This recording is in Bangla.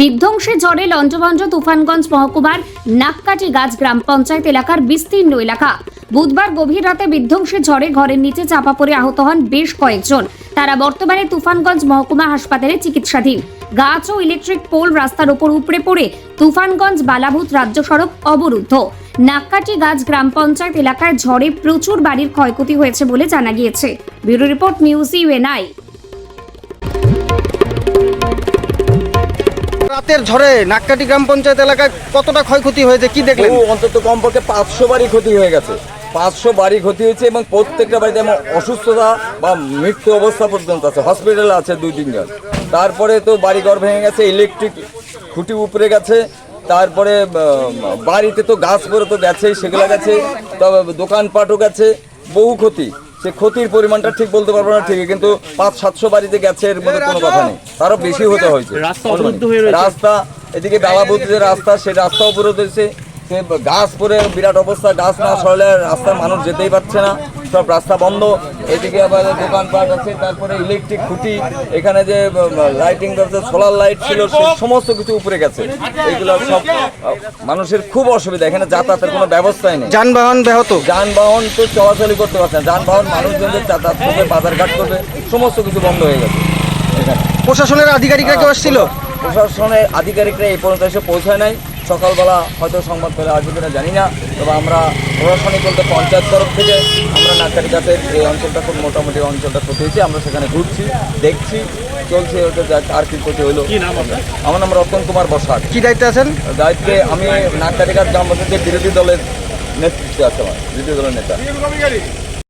বিধ্বংসী ঝড়ে লঞ্চবঞ্চ তুফানগঞ্জ মহকুমার নাককাটি গাছ গ্রাম পঞ্চায়েত এলাকার বিস্তীর্ণ এলাকা। বুধবার গভীর রাতে বিধ্বংসী ঝড়ে ঘরের নিচে চাপা পড়ে আহত হন বেশ কয়েকজন। তারা বর্তমানে তুফানগঞ্জ মহকুমা হাসপাতালে চিকিৎসাধীন। গাছ ও ইলেকট্রিক পোল রাস্তার উপর উপড়ে পড়ে তুফানগঞ্জ বালাভূত রাজ্য সড়ক অবরুদ্ধ। নাককাটি গাছ গ্রাম পঞ্চায়েত এলাকায় ঝড়ে প্রচুর বাড়ির ক্ষয়ক্ষতি হয়েছে বলে জানা গিয়েছে। ব্যুরো রিপোর্ট নিউজ ইউএনআই রাতের ঝড়ে নাককাটি গ্রাম পঞ্চায়েত এলাকায় কতটা ক্ষয়ক্ষতি হয়েছে, কি দেখলেন? অন্তত কমপক্ষে পাঁচশো বাড়ি ক্ষতি হয়ে গেছে। পাঁচশো বাড়ি ক্ষতি হয়েছে এবং প্রত্যেকটা বাড়িতে এমন অসুস্থতা বা মৃত্যু অবস্থা পর্যন্ত আছে। হসপিটালে আছে দুই তিনজন তারপরে তো বাড়িঘর ভেঙে গেছে, ইলেকট্রিক খুঁটি উপরে গেছে। তারপরে বাড়িতে তো গাছ পরে তো গেছেই, সেগুলো গেছে, তবে দোকানপাটও গেছে, বহু ক্ষতি। সে ক্ষতির পরিমাণটা ঠিক বলতে পারব না ঠিকই কিন্তু পাঁচ সাতশো বাড়িতে গেছে এর মধ্যে কোনো কথা নেই। তারও বেশি হতে হয়েছে। রাস্তা এদিকে বেলা রয়েছে। এদিকে বেলাবুদ্ধ যে রাস্তা সে রাস্তাও অবরোধ হয়েছে। সে গাছ পরে বিরাট অবস্থা গাছ না সরলে রাস্তায় মানুষ যেতেই পারছে না। সব রাস্তা বন্ধ এদিকে আবার দোকানপাট আছে তারপরে ইলেকট্রিক খুঁটি এখানে যে লাইটিং ব্যবস্থা সোলার লাইট ছিল সমস্ত কিছু উপরে গেছে। এগুলো সব মানুষের খুব অসুবিধা এখানে যাতায়াতের কোনো ব্যবস্থাই নেই। যানবাহন ব্যাহত। যানবাহন তো চলাচলই করতে পারছে না যানবাহন মানুষজন যে যাতায়াত করবে বাজারঘাট করবে সমস্ত কিছু বন্ধ হয়ে গেছে। প্রশাসনের আধিকারিকরা কেউ আসছিল? প্রশাসনের আধিকারিকরা এই পর্যন্ত এসে পৌঁছায় নাই। সকালবেলা হয়তো সংবাদ পেলে আসবে কিনা জানি না তবে আমরা প্রশাসনিক বলতে পঞ্চায়েত তরফ থেকে আমরা নাকারি গাছের এই অঞ্চলটা খুব মোটামুটি অঞ্চলটা ক্ষতি হয়েছে আমরা সেখানে ঘুরছি দেখছি চলছে ওটা যা- আর কি ক্ষতি হলো। কি নাম আপনার? আমার নাম রতন কুমার বসাক। কি দায়িত্বে আছেন? দায়িত্বে আমি নাকারি গাছ গ্রাম পঞ্চায়েতের বিরোধী দলের নেতৃত্বে আছে আমার বিরোধী দলের নেতা।